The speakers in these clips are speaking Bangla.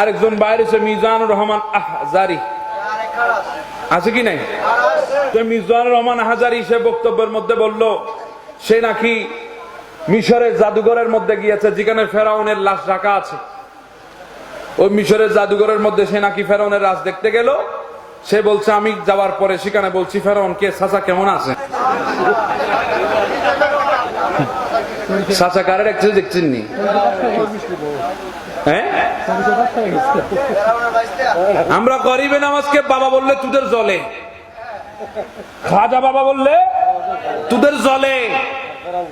আরেকজন বাইরে হচ্ছে মিজানুর রহমান আহজারি। আছে কি নাই? তো মিজানুর রহমান আহজারি সে বক্তব্যের মধ্যে বলল, সে নাকি মিশরের জাদুঘরের মধ্যে গিয়েছে, যেখানে ফেরাউনের লাশ রাখা আছে। ওই মিশরের জাদুঘরের মধ্যে সে নাকি ফেরাউনের রাজ দেখতে গেল। সে বলছে, আমি যাওয়ার পরে সেখানে বলছি, ফেরাউন কে? চাচা কেমন আছে? চাচা কারের একটু দেখছেন নি হ্যাঁ? আমরা গরিবে নামাজকে বাবা বললে তোদের জলে। খাজা বাবা বললে তোদের জলে।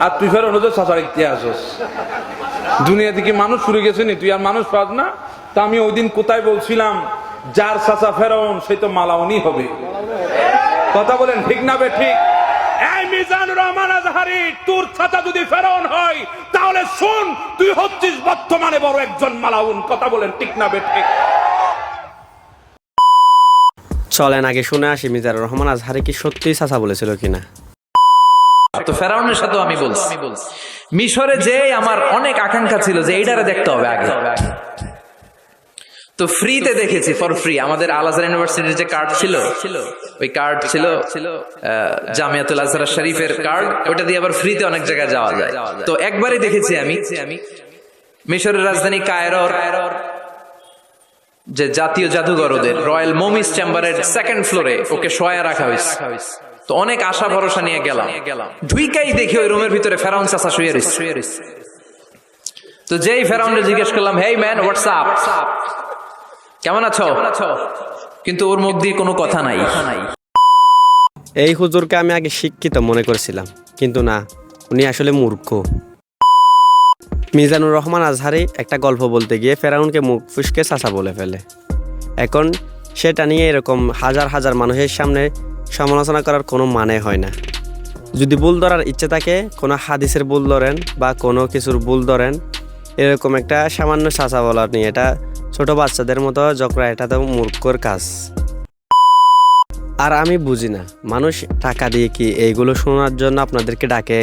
আর তুই ফের অনুদের চাচার ইতিহাস দুনিয়া থেকে মানুষ শুরু গেছে নি, তুই আর মানুষ পাস না। তা আমি ওই দিন কোথায় বলছিলাম, যার চাচা ফেরাউন, সেই তো মালাউনি হবে। কথা বলেন ঠিক না বে ঠিক? এই মিজানুর রহমান আজহারি, তোর চাচা যদি ফেরাউন শুন তুই হচ্ছিস বর্তমানে বড় একজন মালাউন কথা বলেন ঠিক না বেঠে চলেন আগে শুনে আসি মিজার রহমান আজহারে কি সত্যি চাচা বলেছিল কিনা। তো ফেরাউনের সাথেও আমি বলছি। মিশরে যে আমার অনেক আকাঙ্ক্ষা ছিল যে এইটারে দেখতে হবে আগে। তো ফ্রিতে দেখেছি ফর ফ্রি আমাদের আল আজহার ইউনিভার্সিটির যে কার্ড ছিল, ওই কার্ড ছিল জামিয়াতুল আজহার শরীফের কার্ড ওটা দিয়ে আবার ফ্রিতে অনেক জায়গায় যাওয়া যায়। তো একবারই দেখেছি আমি, মিশরের রাজধানী কায়রোর, যে জাতীয় জাদুঘর ওদের, রয়্যাল মোমিস চেম্বারের সেকেন্ড ফ্লোরে ওকে শোয়া রাখা হয়েছে তো অনেক আশা ভরসা নিয়ে গেলাম। ঢুইকাই দেখি ওই রুমের ভিতরে ফেরাউন চাষা শুয়ে রয়েছে তো যেই ফেরাউনকে জিজ্ঞেস করলাম হেই ম্যান হোয়াটসঅ্যাপ কেমন আছো? কিন্তু ওর মুখ দিয়ে কোনো কথা নাই। এই হুজুরকে আমি আগে শিক্ষিত মনে করেছিলাম কিন্তু না উনি আসলে মূর্খ। মিজানুর রহমান আজহারি একটা গল্প বলতে গিয়ে ফেরাউনকে মুখ ফুসকে চাচা বলে ফেলে। এখন সেটা নিয়ে এরকম হাজার হাজার মানুষের সামনে সমালোচনা করার কোনো মানে হয় না। যদি ভুল ধরার ইচ্ছে থাকে কোনো হাদিসের ভুল ধরেন বা কোনো কিছুর ভুল ধরেন এরকম একটা সামান্য চাচা বলার নিয়ে এটা ছোট বাচ্চাদের মতো জকরা এটা তো মূর্খর কাজ। আর আমি বুঝি না, মানুষ টাকা দিয়ে কি এইগুলো শোনার জন্য আপনাদেরকে ডাকে?